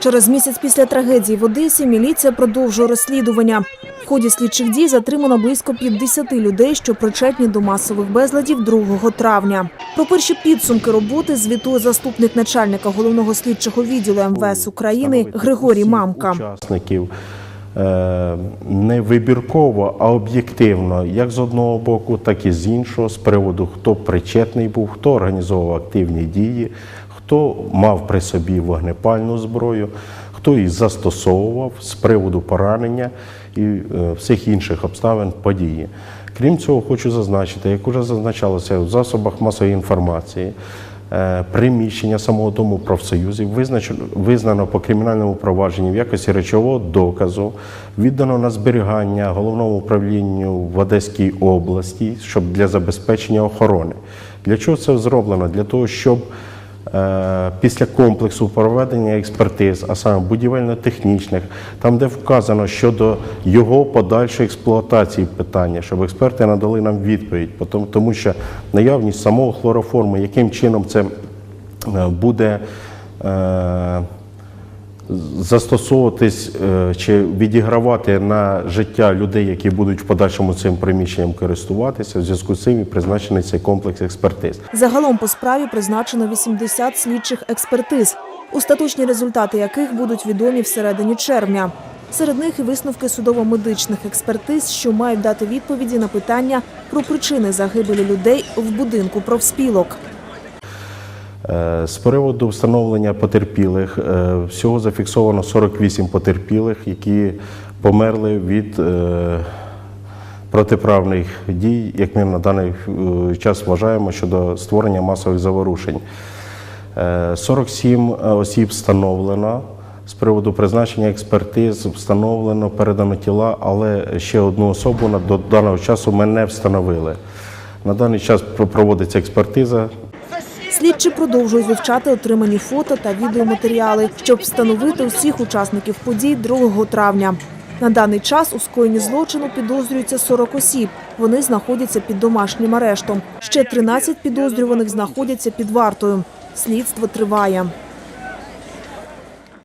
Через місяць після трагедії в Одесі міліція продовжує розслідування. В ході слідчих дій затримано близько 50 людей, що причетні до масових безладів 2 травня. Про перші підсумки роботи звітує заступник начальника головного слідчого відділу МВС України Григорій Мамка. Учасників е, не вибірково, а об'єктивно, як з одного боку, так і з іншого, з приводу, хто причетний був, хто організовував активні дії, хто мав при собі вогнепальну зброю, хто її застосовував з приводу поранення і е, всіх інших обставин події. Крім цього, хочу зазначити, як вже зазначалося в засобах масової інформації, е, приміщення самого дому профсоюзів визнано по кримінальному провадженню в якості речового доказу, віддано на зберігання головному управлінню в Одеській області, щоб для забезпечення охорони. Для чого це зроблено? Для того, щоб після комплексу проведення експертиз, а саме будівельно-технічних, там, де вказано щодо його подальшої експлуатації питання, щоб експерти надали нам відповідь, тому що наявність самого хлороформу, яким чином це е, буде. Застосовуватись е, чи відігравати на життя людей, які будуть в подальшому цим приміщенням користуватися, в зв'язку з цим і призначений цей комплекс експертиз. Загалом по справі призначено 80 слідчих експертиз, остаточні результати яких будуть відомі всередині червня. Серед них і висновки судово-медичних експертиз, що мають дати відповіді на питання про причини загибелі людей в будинку профспілок. Е, З приводу встановлення потерпілих, е, всього зафіксовано 48 потерпілих, які померли від е, протиправних дій, як ми на даний час вважаємо, щодо створення масових заворушень. Е, 47 осіб встановлено. З приводу призначення експертиз встановлено, передано тіла, але ще одну особу до даного часу ми не встановили. На даний час проводиться експертиза. Слідчі продовжують вивчати отримані фото та відеоматеріали, щоб встановити усіх учасників подій 2 травня. На даний час у скоєнні злочину підозрюється 40 осіб. Вони знаходяться під домашнім арештом. Ще 13 підозрюваних знаходяться під вартою. Слідство триває.